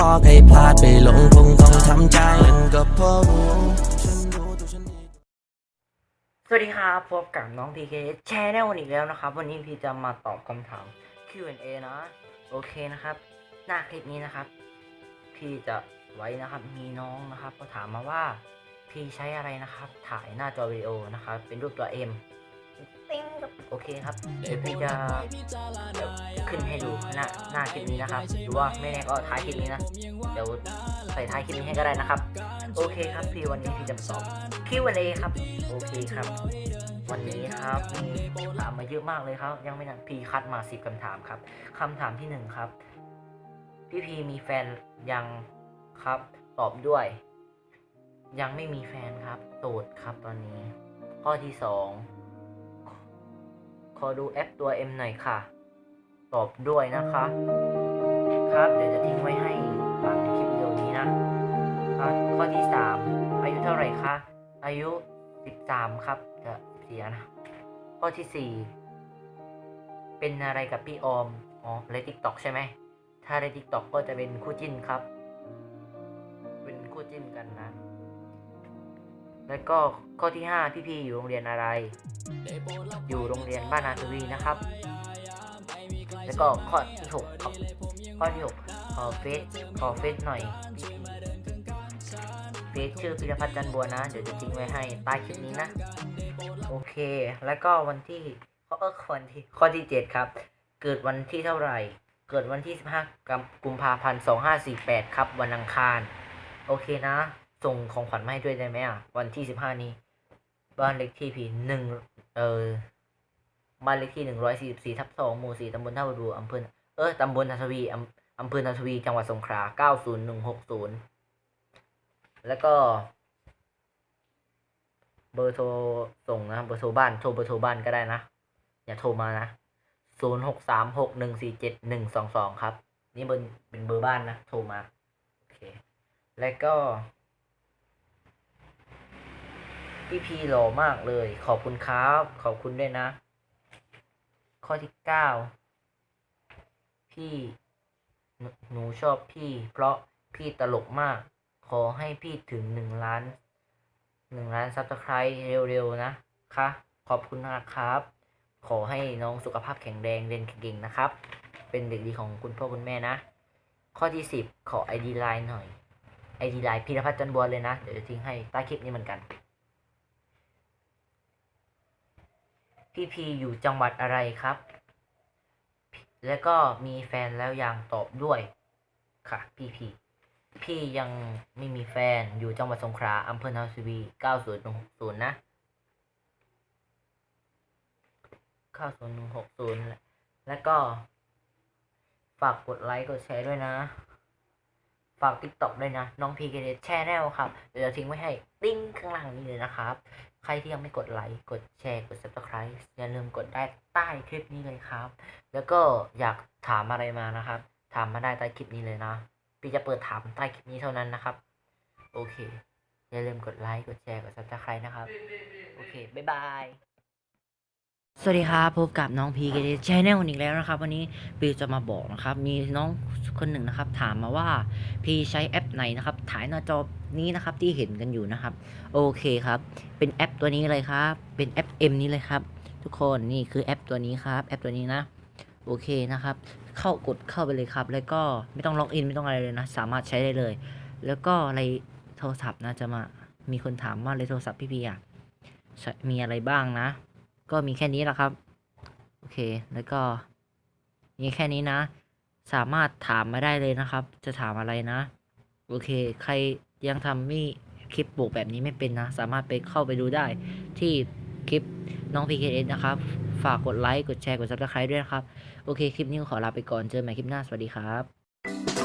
พอใครพลาดไปหลงคงต้องทำใจมันก็เพราะรู้ฉันรู้ตัวฉันเองสวัสดีครับพบกับน้องพีเคแชร์แนลอีกแล้วนะครับ วันนี้พี่จะมาตอบคำถาม Q&A นะ โอเคนะครับ หน้าคลิปนี้นะครับ พี่จะไว้นะครับมีน้องนะครับ ก็ถามมาว่าพี่ใช้อะไรนะครับ ถ่ายหน้าจอวิดีโอนะครับ เป็นรูปตัว M ติ้งครับโอเคครับเดี๋ยวพี่จะเดี๋ยวขึ้นใหน้าหน้าคลิปนี้นะครับ หรือว่าไม่แน่ก็ท้ายคลิปนี้นะ เดี๋ยวใส่ท้ายคลิปนี้ให้ก็ได้นะครับ โอเคครับพี่วันนี้พี่จะมาตอบ Q&A ครับ โอเคครับ วันนี้ครับมีถามมาเยอะมากเลยครับ ยังไม่นานพี่คัดมาสิบคำถามครับคำถามที่หนึ่งครับ พี่พีมีแฟนยังครับ ตอบด้วย ยังไม่มีแฟนครับโสดครับตอนนี้ ข้อที่สองขอดูแอปตัว M หน่อยค่ะ ตอบด้วยนะคะ ครับเดี๋ยวจะทิ้งไว้ให้หลังคลิปวิดีโอนี้นะข้อที่สามอายุเท่าไหร่คะอายุสิบสามครับจะเสียนะข้อที่สี่เป็นอะไรกับพี่ออมอ๋อในทิกตอกใช่ไหมถ้าในทิกตอกก็จะเป็นคู่จิ้นครับ เป็นคู่จิ้นกันนะ แล้วก็ข้อที่ห้าพี่พีอยู่โรงเรียนอะไร อยู่โรงเรียนบ้านนาทวีนะครับ แล้วก็ข้อที่หกครับข้อที่หกขอเฟซขอเฟซหน่อยเฟซชื่อพิรพัฒน์จันบัวนะ เดี๋ยวจะทิ้งไว้ให้ใต้คลิปนี้นะ โอเค แล้วก็วันที่ข้อเออวันที่ข้อที่เจ็ดครับ เกิดวันที่เท่าไหร่ เกิดวันที่สิบห้ากุมภาพันธ์สองห้าสี่แปดครับ วันอังคาร โอเคนะ ส่งของขวัญมาให้ด้วยได้ไหมอะ วันที่สิบห้านี้ บ้านเลขที่พีหนึ่งเออ บ้านเลขที่หนึ่งร้อยสี่สิบสี่ทับสองหมู่สี่ตำบลท่าดูอำเภอเออตำบลนาทวีอำเภอนาทวีจังหวัดสงขลาเก้าศูนย์หนึ่งหกศูนย์แล้วก็เบอร์โทรส่งนะเบอร์โทรบ้านโทรเบอร์โทรบ้านก็ได้นะ อย่าโทรมานะศูนย์หกสามหกหนึ่งสี่เจ็ดหนึ่งสองสองครับ นี่เบอร์เป็นเบอร์บ้านนะ โทรมา โอเค แล้วก็ พี่พีหล่อมากเลย ขอบคุณครับ ขอบคุณด้วยนะ ข้อที่เก้าพี่หนูชอบพี่ เพราะพี่ตลกมาก ขอให้พี่ถึงหนึ่งล้านหนึ่งล้านซับสไครต์เร็วๆ นะคะ ขอบคุณนะครับ ขอให้น้องสุขภาพแข็งแรงเรียนเก่งๆนะครับ เป็นเด็กดีของคุณพ่อคุณแม่นะ ข้อที่สิบขอ ID Line หน่อย ID Line พีรพัฒน์จันทร์บัวเลยนะ เดี๋ยวจะทิ้งให้ใต้คลิปนี้เหมือนกัน พี่พีอยู่จังหวัดอะไรครับ แล้วก็มีแฟนแล้วยังตอบด้วยค่ะพี่พีพี่ยังไม่มีแฟนอยู่จังหวัดสงขลาอำเภอนาทวี9060นะ90160 แล้วก็ ฝากกดไลค์กดแชร์ด้วยนะ ฝาก TikTok ด้วยนะ น้องพีเกเดแชร์แนลครับ เดี๋ยวจะทิ้งไว้ให้ติ้งข้างล่างนี้เลยนะครับใครที่ยังไม่กดไลค์ กดแชร์ กด subscribe อย่าลืมกดได้ใต้คลิปนี้เลยครับ แล้วก็อยากถามอะไรมานะครับ ถามมาได้ใต้คลิปนี้เลยนะ พี่จะเปิดถามใต้คลิปนี้เท่านั้นนะครับ โอเค อย่าลืมกดไลค์ กดแชร์ กด subscribe นะครับ โอเค บ๊ายบาย สวัสดีครับพบกับน้องพีเกเดชแนลอีกแล้วนะครับ วันนี้ปีจะมาบอกนะครับ มีน้องคนหนึ่งนะครับ ถามมาว่าพีใช้แอปไหนนะครับ ถ่ายหน้าจอนี้นะครับที่เห็นกันอยู่นะครับ โอเคครับ เป็นแอปตัวนี้เลยครับ เป็นแอป M นี้เลยครับ ทุกคนนี่คือแอปตัวนี้ครับ แอปตัวนี้นะ โอเคนะครับ เข้ากดเข้าไปเลยครับ แล้วก็ไม่ต้องล็อกอินไม่ต้องอะไรเลยนะ สามารถใช้ได้เลย แล้วก็อะไรโทรศัพท์นะจะมามีคนถามว่าเลยโทรศัพท์พี่พีอะมีอะไรบ้างนะ ก็มีแค่นี้แหละครับ โอเค แล้วก็มีแค่นี้นะ สามารถถามมาได้เลยนะครับ จะถามอะไรนะ โอเค ใครยังทำม่คลิปปลูกแบบนี้ไม่เป็นนะ สามารถไปเข้าไปดูได้ที่คลิปน้อง PKS นะครับ ฝากกดไลค์ กดแชร์ กด subscribe ด้วยนะครับ โอเค คลิปนี้ขอลาไปก่อน เจอกันใหม่คลิปหน้า สวัสดีครับ